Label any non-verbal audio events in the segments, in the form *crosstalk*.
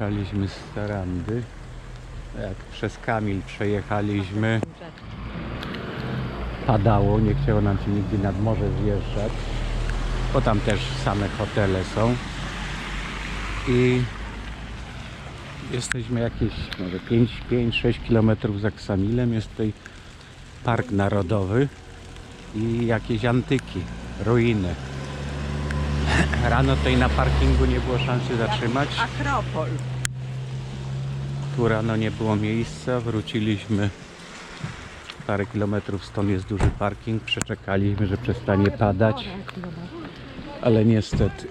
Rano wyjechaliśmy z Sarandy. Jak przez Kamil przejechaliśmy, padało, nie chciało nam się nigdy nad morze zjeżdżać, bo tam też same hotele są. I jesteśmy jakieś może 5-6 km za Ksamilem. Jest tutaj park narodowy i jakieś antyki, ruiny. Rano tutaj na parkingu nie było szansy zatrzymać. Akropol. Tu rano nie było miejsca, wróciliśmy parę kilometrów stąd jest duży parking, przeczekaliśmy, że przestanie padać, ale niestety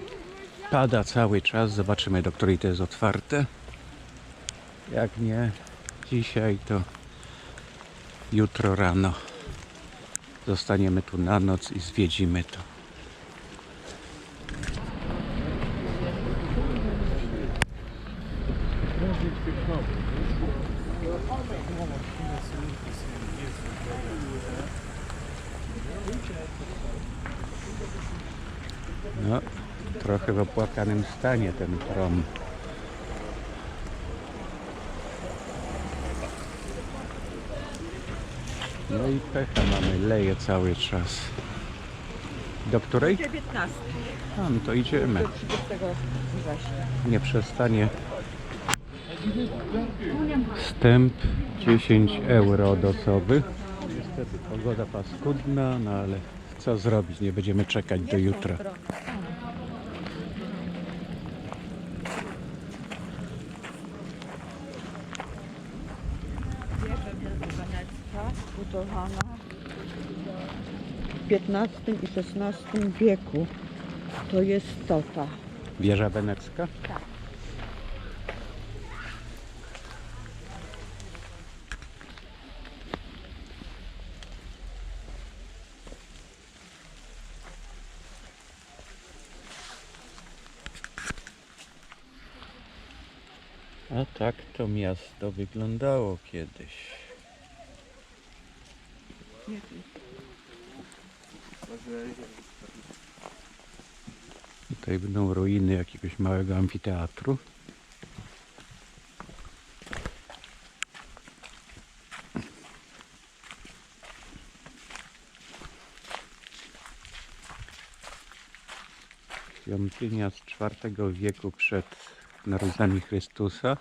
pada cały czas, zobaczymy do której to jest otwarte. Jak nie dzisiaj, to jutro rano zostaniemy tu na noc i zwiedzimy to. No, trochę w opłakanym stanie ten prom. No i pecha mamy, leje cały czas. Do której? 19. Tam, to idziemy. Do 30 września. Nie przestanie. Wstęp 10 euro od osoby. Niestety pogoda paskudna, no ale co zrobić, nie będziemy czekać do jutra. Wieża Wenecka zbudowana w XV i XVI wieku. To jest Tota. Wieża wenecka? Tak. A tak to miasto wyglądało kiedyś. Tutaj będą ruiny jakiegoś małego amfiteatru. Świątynia z IV wieku przed narodzinami Chrystusa.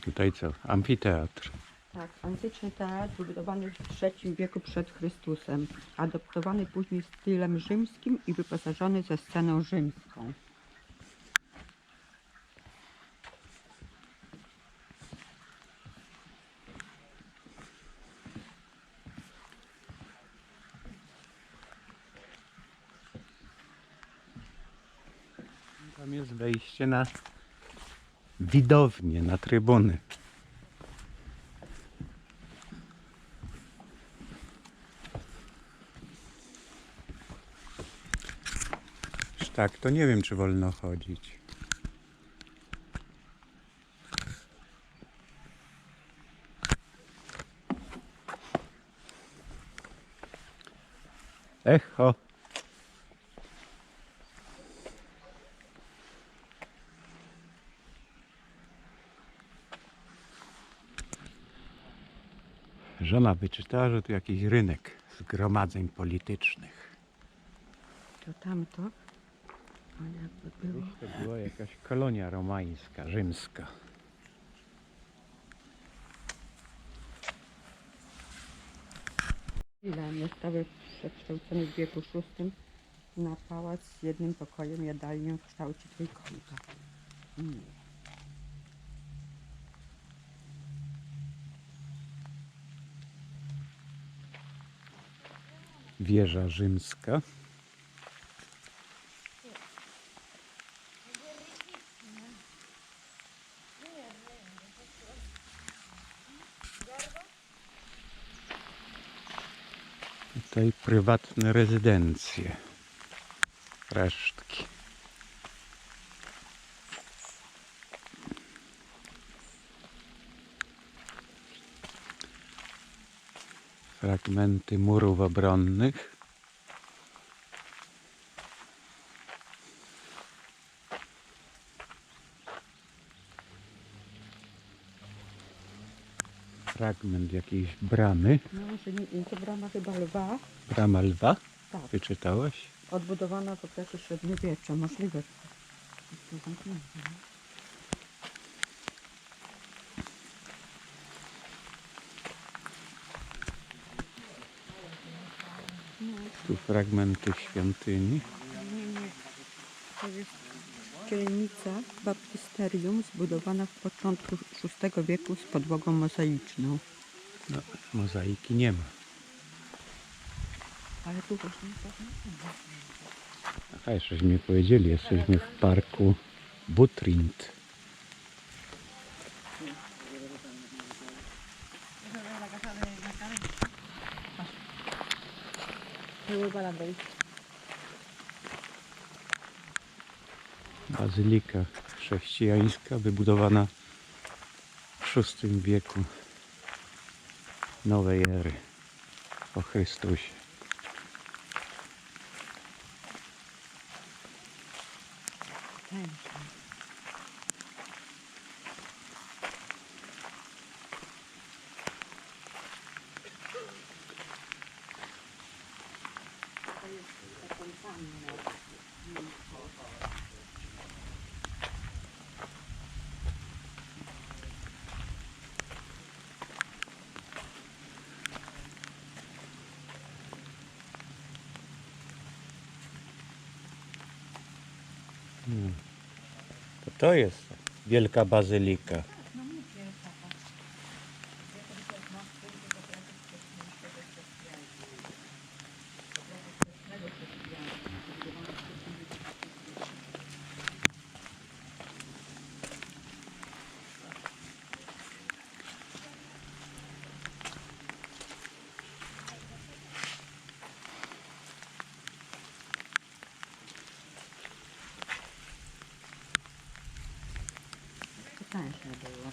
Tutaj co? Amfiteatr. Antyczny teatr wybudowany w III wieku przed Chrystusem, adoptowany później stylem rzymskim i wyposażony ze sceną rzymską. Tam jest wejście na widownię, na trybuny. Tak, to nie wiem, czy wolno chodzić. Echo. Żona wyczytała, że tu jakiś rynek zgromadzeń politycznych. To tamto, ale jakby było. Kiedyś to była jakaś kolonia romańska, rzymska. Ile zostały przekształcone w wieku VI na pałac z jednym pokojem jadalnią w kształcie trójkąta. Mm. Wieża rzymska. Tutaj prywatne rezydencje. Resztki. Fragmenty murów obronnych. Fragment jakiejś bramy. No, że nie, to brama chyba lwa. Brama lwa? Tak. Wyczytałaś? Odbudowana w okresie średniowiecza. Możliwe. Tu fragmenty świątyni. Nie, nie. To jest dzielnica baptysterium zbudowana w początku VI wieku z podłogą mozaiczną. No, mozaiki nie ma. Ale tu właśnie Aha, jeszcze mi powiedzieli, jesteśmy w parku Butrint. Bazylika chrześcijańska wybudowana w VI wieku nowej ery po Chrystusie. To to jest wielka bazylika. Potężne było.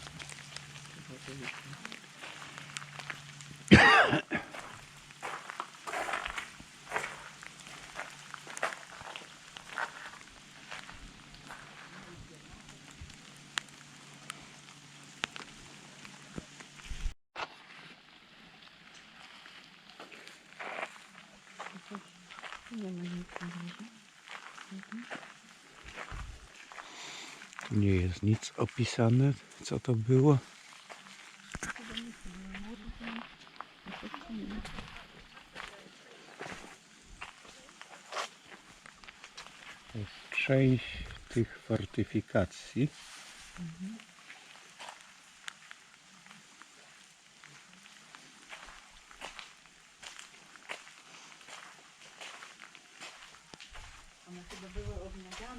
Nie ma nic na razie. Tu nie jest nic opisane, co to było. To jest część tych fortyfikacji. One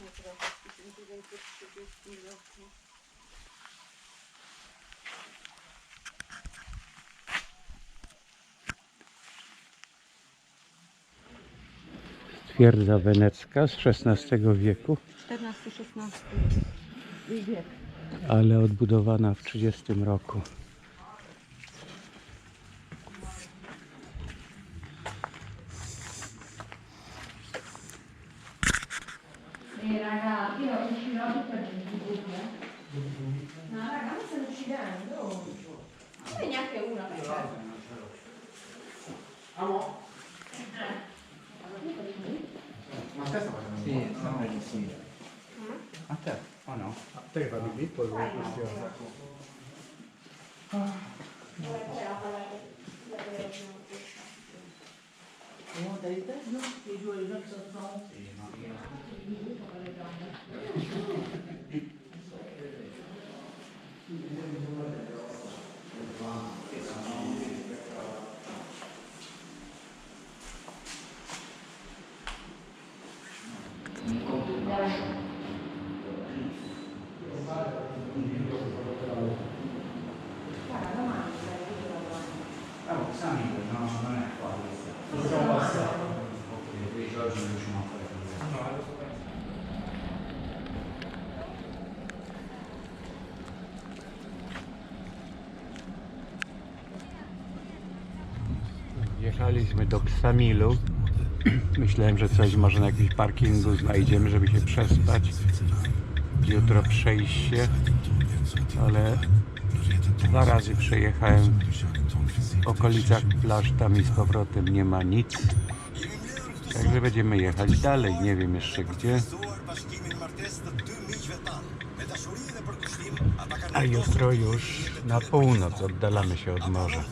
odnawiane trochę w 1930 roku. Twierdza wenecka z XVI wieku, XIV-XVI wiek. ale odbudowana w 30 roku. parlando? Non è neanche una per caso. Ah no? Ma te sta facendo? Sì, sembra di sì. A te? O no? A te che fa di bippo è una questione. Ah. Uno dei te? No, i due, io sono... Sì, ma... Wjechaliśmy do Ksamilu. *clears throat* Myślałem, że coś może na jakimś parkingu znajdziemy, żeby się przespać. Jutro przejście, ale dwa razy przejechałem w okolicach plaż, tam i z powrotem nie ma nic. Także będziemy jechać dalej, nie wiem jeszcze gdzie. A jutro już na północ oddalamy się od morza.